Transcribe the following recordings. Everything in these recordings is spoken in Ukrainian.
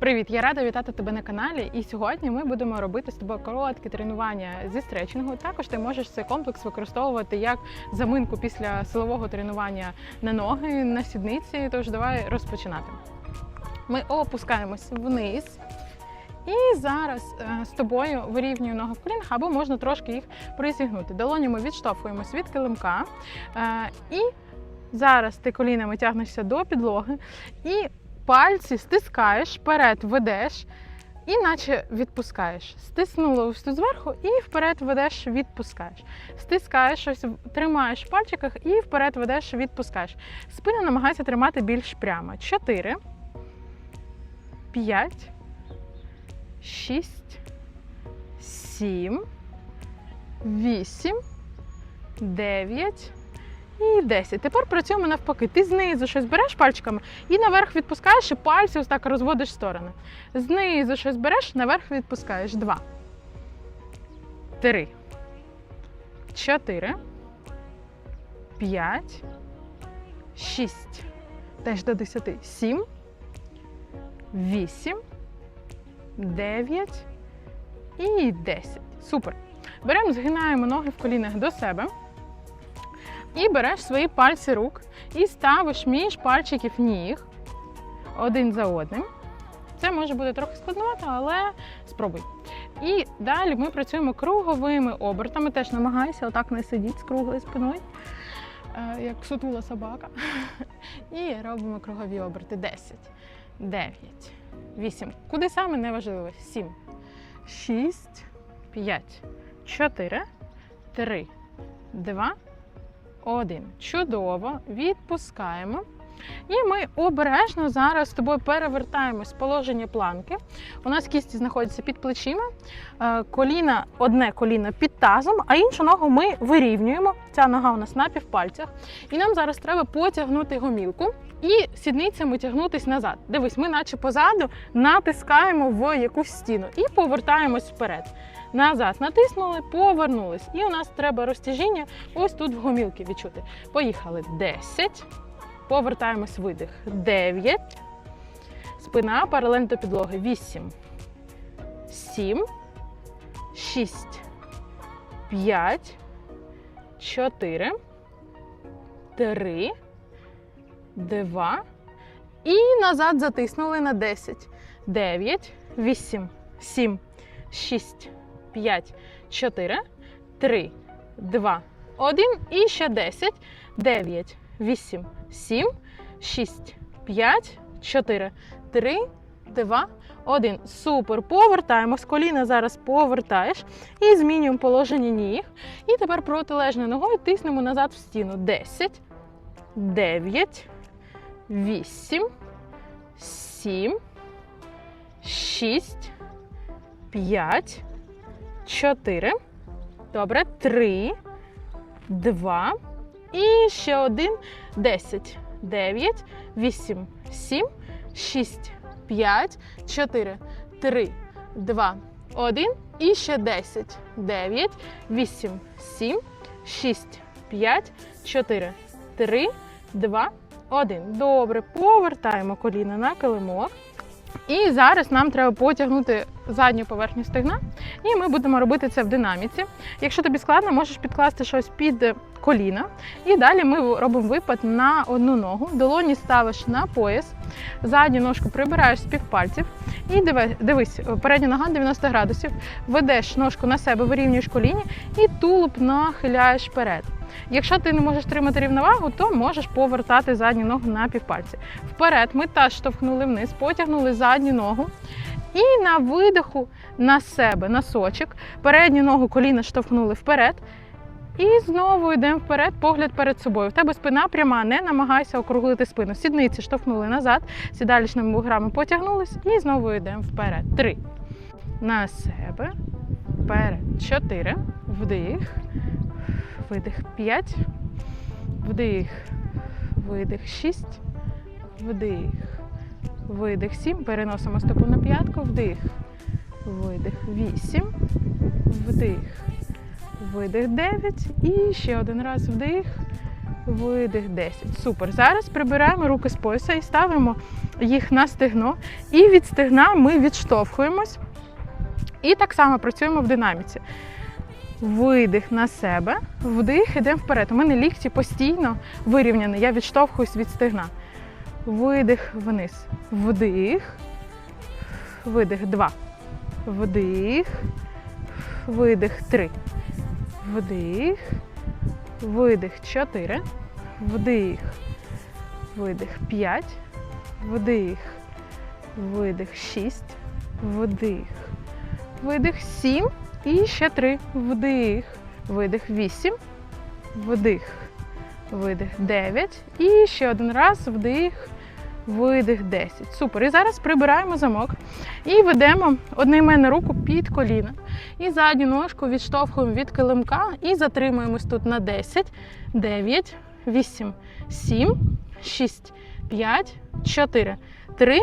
Привіт! Я рада вітати тебе на каналі. І сьогодні ми будемо робити з тобою коротке тренування зі стретчингу. Також ти можеш цей комплекс використовувати як заминку після силового тренування на ноги, на сідниці. Тож давай розпочинати. Ми опускаємось вниз. І зараз е, з тобою вирівнюю ноги в колінах, або можна трошки їх призігнути. Долонями відштовхуємось від килимка. Е, І зараз ти колінами тягнешся до підлоги. І пальці стискаєш, вперед ведеш, і наче відпускаєш. Стиснула ось тут зверху і вперед ведеш, відпускаєш. Стискаєш ось, тримаєш в пальчиках і вперед ведеш, відпускаєш. Спину намагайся тримати більш прямо. Чотири, п'ять, шість, сім, вісім, дев'ять. І 10. Тепер працюємо навпаки. Ти знизу щось береш пальчиками і наверх відпускаєш, і пальці ось так розводиш сторони. Знизу щось береш, наверх відпускаєш. Два. Три. Чотири. П'ять. Шість. Теж до десяти. Сім. Вісім. Дев'ять. І десять. Супер. Беремо, згинаємо ноги в колінах до себе. І береш свої пальці рук і ставиш між пальчиків ніг один за одним. Це може бути трохи складновато, але спробуй. І далі ми працюємо круговими обертами. Теж намагайся отак не сидіти з круглою спиною, е, як сутула собака. І робимо кругові оберти. 10, 9, 8. Куди саме не важливо. 7, 6, 5, 4, 3, 2, один. Чудово. Відпускаємо. І ми обережно зараз з тобою перевертаємось з положення планки. У нас кісті знаходяться під плечима, е, коліна, одне коліно під тазом, а іншу ногу ми вирівнюємо. Ця нога у нас на півпальцях. І нам зараз треба потягнути гомілку і сідницями тягнутись назад. Дивись, ми, наче позаду, натискаємо в якусь стіну і повертаємось вперед. Назад натиснули, повернулись. І у нас треба розтяжіння ось тут в гомілки відчути. Поїхали 10. Повертаємось видих. 9. Спина паралельно до підлоги. 8. 7. 6. 5. 4. 3. 2. І назад затиснули на 10. 9. 8. 7. 6. 5, 4, 3, 2, 1 і ще 10, 9, 8, 7, 6, 5, 4, 3, 2, 1. Супер. Повертаємо з коліна зараз повертаєш і змінюємо положення ніг. І тепер протилежною ногою тиснемо назад в стіну. 10, 9, 8, 7, 6, 5, 4. Добре. 3, 2. І ще один. 10, 9, 8, 7, 6, 5, 4, 3, 2, 1. І ще 10, 9, 8, 7, 6, 5, 4, 3, 2, 1. Добре. Повертаємо коліна на килимок. І зараз нам треба потягнути задню поверхню стегна, і ми будемо робити це в динаміці. Якщо тобі складно, можеш підкласти щось під коліна. І далі ми робимо випад на одну ногу. Долоні ставиш на пояс, задню ножку прибираєш з півпальців. І диви- дивись, передня нога 90 градусів. Ведеш ножку на себе, вирівнюєш коліні і тулуб нахиляєш вперед. Якщо ти не можеш тримати рівновагу, то можеш повертати задню ногу на півпальці. Вперед ми таз штовхнули вниз, потягнули задню ногу. І на видиху на себе носочок, передню ногу коліна штовхнули вперед. І знову йдемо вперед, погляд перед собою. В тебе спина пряма, не намагайся округлити спину. Сідниці штовхнули назад, сідалічними буграми потягнулись і знову йдемо вперед. Три. На себе. Вперед. Чотири. Вдих. Видих. П'ять. Вдих. Видих. Шість. Вдих. Видих 7. Переносимо стопу на п'ятку. Вдих. Видих 8. Вдих. Видих 9. І ще один раз вдих. Видих 10. Супер. Зараз прибираємо руки з пояса і ставимо їх на стегно. І від стегна ми відштовхуємось. І так само працюємо в динаміці. Видих на себе, вдих, йдемо вперед. У мене лікті постійно вирівняні. Я відштовхуюсь від стегна. Видих вниз. Вдих. Видих. Два. Вдих. Видих. Три. Вдих. Видих. Чотири. Вдих. Видих. П'ять. Вдих. Видих. Шість. Вдих. Видих. Сім. І ще три. Вдих. Видих. Вісім. Вдих. Видих. Дев'ять. І ще один раз. Вдих. Видих 10. Супер. І зараз прибираємо замок і ведемо одноіменну руку під коліна. І задню ножку відштовхуємо від килимка і затримуємось тут на 10, 9, 8, 7, 6, 5, 4, 3,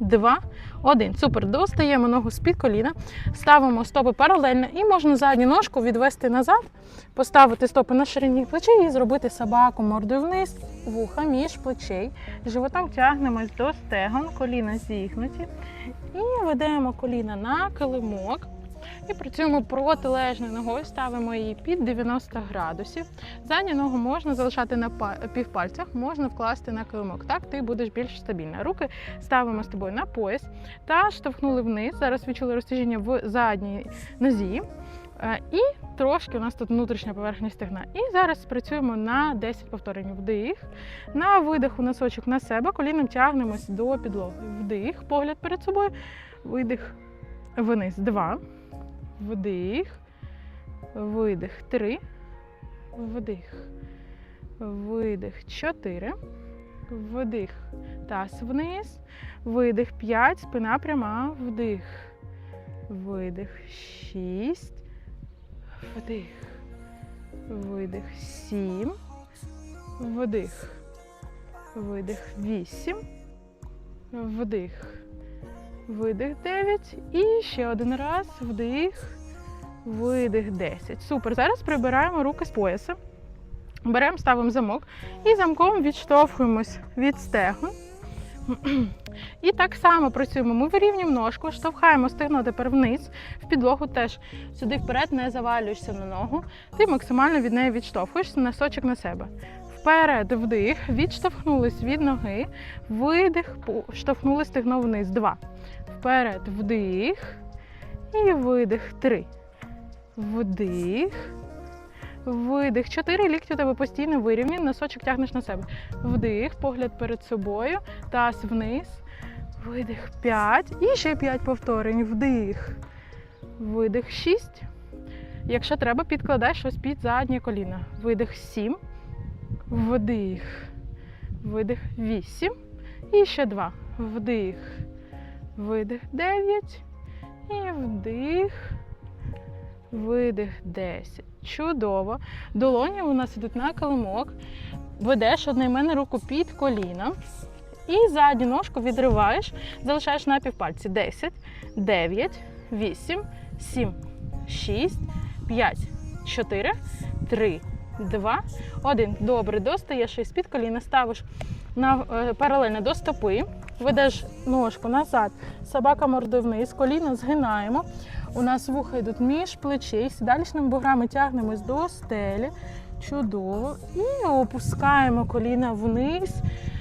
2, 1. Супер. Достаємо ногу з-під коліна, ставимо стопи паралельно і можна задню ножку відвести назад, поставити стопи на ширині плечей і зробити собаку мордою вниз, вуха між плечей. Животом тягнемось до стегон, коліна зігнуті. І ведемо коліна на килимок. І працюємо протилежною ногою, ставимо її під 90 градусів. Задню ногу можна залишати на півпальцях, можна вкласти на килимок. Так ти будеш більш стабільна. Руки ставимо з тобою на пояс та штовхнули вниз. Зараз відчули розтяжіння в задній нозі. Е, І трошки у нас тут внутрішня поверхня стегна. І зараз працюємо на 10 повторень. Вдих. На видиху носочок на себе, коліном тягнемось до підлоги. Вдих, погляд перед собою. Видих вниз. Два. Вдих. Видих. Три. Вдих. Видих. Чотири. Вдих. Таз вниз. Видих. П'ять. Спина пряма. Вдих. Видих. Шість. Вдих. Видих. Сім. Вдих. Видих. Вісім. Вдих. Видих 9. І ще один раз. Вдих. Видих 10. Супер. Зараз прибираємо руки з пояса. Беремо, ставимо замок і замком відштовхуємось від стегон. І так само працюємо. Ми вирівнюємо ножку, штовхаємо стегно тепер вниз, в підлогу теж сюди вперед не завалюєшся на ногу. Ти максимально від неї відштовхуєшся, носочок на себе. Вперед, вдих, відштовхнулись від ноги, видих, пу- штовхнули стегно вниз. Два. Вперед, вдих. І видих. Три. Вдих. Видих. Чотири лікті у тебе постійно вирівняні, носочок тягнеш на себе. Вдих, погляд перед собою, таз вниз. Видих. П'ять. І ще п'ять повторень. Вдих. Видих. Шість. Якщо треба, підкладай щось під заднє коліно. Видих. Сім. Вдих. Видих. Вісім. І ще два. Вдих. Видих. Дев'ять. І вдих. Видих 10. Чудово. Долоні у нас ідуть на килимок. Ведеш одноіменну руку під коліном. І задню ножку відриваєш, залишаєш на півпальці. 10, 9, 8, 7, 6, 5, 4, 3, 2, 1. Добре, достаєш із під коліна, ставиш на, е, паралельно до стопи, ведеш ножку назад, собака мордою вниз, коліно згинаємо. У нас вуха йдуть між плечей, сідалічними буграми тягнемось до стелі. Чудово. І опускаємо коліна вниз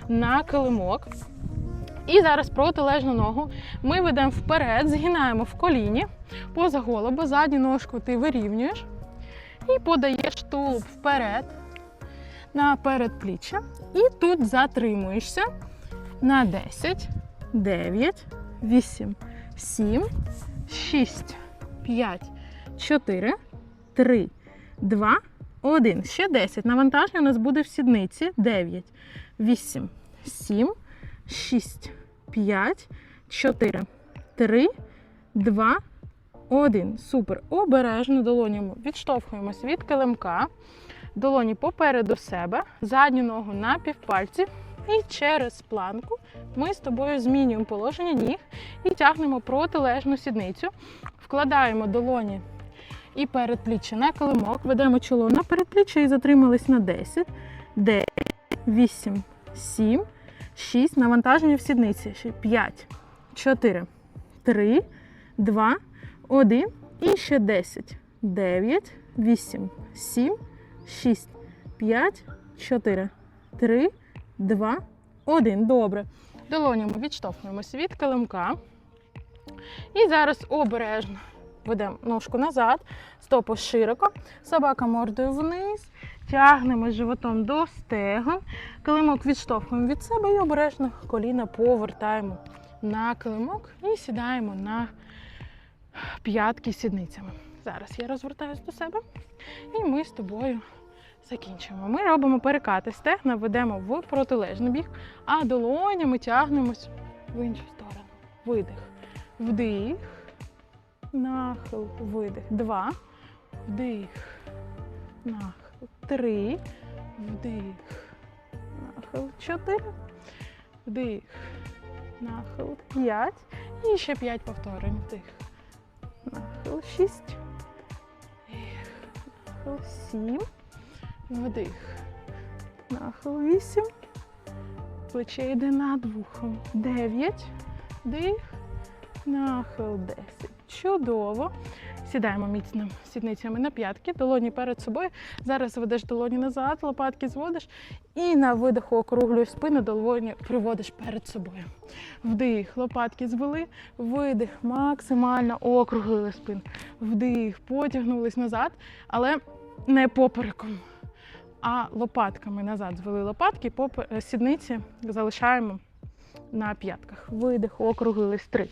на килимок. І зараз протилежну ногу ми ведемо вперед, згинаємо в коліні, поза голову, задню ножку ти вирівнюєш і подаєш тулуб вперед на передпліччя. І тут затримуєшся на 10, 9, 8, 7, 6, 5, 4, 3, 2, 1. Ще 10. Навантаження у нас буде в сідниці. 9, 8, 7, 6, 5, 4, 3, 2, 1. Супер. Обережно долонями відштовхуємось від килимка. Долоні попереду себе, задню ногу на півпальці. І через планку ми з тобою змінюємо положення ніг і тягнемо протилежну сідницю. Вкладаємо долоні і передпліччя на килимок, ведемо чоло на передпліччя і затримались на 10, 9, 8, 7, 6. Навантаження в сідниці. 5, 4, 3, 2, 1. І ще 10. 9, 8, 7, 6, 5, 4, 3, 2, 1. Добре. Долонями відштовхуємося від килимка. І зараз обережно ведемо ножку назад, стопу широко, собака мордою вниз, тягнемо животом до стегон, килимок відштовхуємо від себе і обережно коліна повертаємо на килимок і сідаємо на п'ятки сідницями. Зараз я розвертаюсь до себе, і ми з тобою закінчуємо. Ми робимо перекати стегна, ведемо в протилежний бік, а долонями тягнемось в іншу сторону. Видих. Вдих. Нахил. Видих. Два. Вдих. Нахил. Три. Вдих. Нахил. Чотири. Вдих. Нахил. П'ять. І ще п'ять повторень. Вдих. Нахил. Шість. Вдих. Нахил. Сім. Вдих. Нахил. Вісім. Плече йде над вухом. Дев'ять. Дих. Нахил 10. Чудово. Сідаємо міцно сідницями на п'ятки, долоні перед собою. Зараз ведеш долоні назад, лопатки зводиш. І на видиху округлюєш спину, долоні приводиш перед собою. Вдих, лопатки звели, видих, максимально округлили спину. Вдих, потягнулись назад, але не попереком, а лопатками назад звели лопатки, попе- сідниці залишаємо на п'ятках. Видих, округлились три.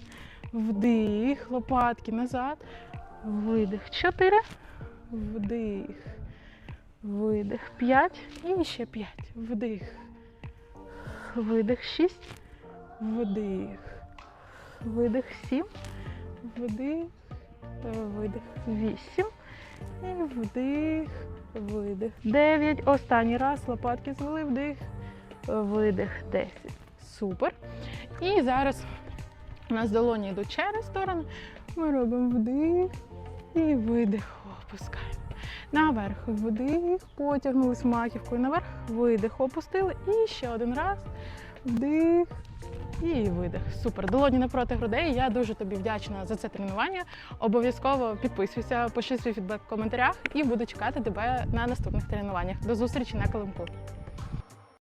Вдих, лопатки назад. Видих. Чотири. Вдих. Видих. П'ять. І ще п'ять. Вдих. Видих. Шість. Вдих. Видих. Сім. Вдих. Видих. Вісім. І вдих. Видих. Дев'ять. Останній раз. Лопатки звели. Вдих. Видих. Десять. Супер. І зараз у нас долоні йдуть через сторону. Ми робимо вдих і видих. Опускаємо. Наверх вдих, потягнулись маківкою наверх, видих, опустили. І ще один раз. Вдих і видих. Супер. Долоні напроти грудей. Я дуже тобі вдячна за це тренування. Обов'язково підписуйся, пиши свій фідбек в коментарях і буду чекати тебе на наступних тренуваннях. До зустрічі на килимку.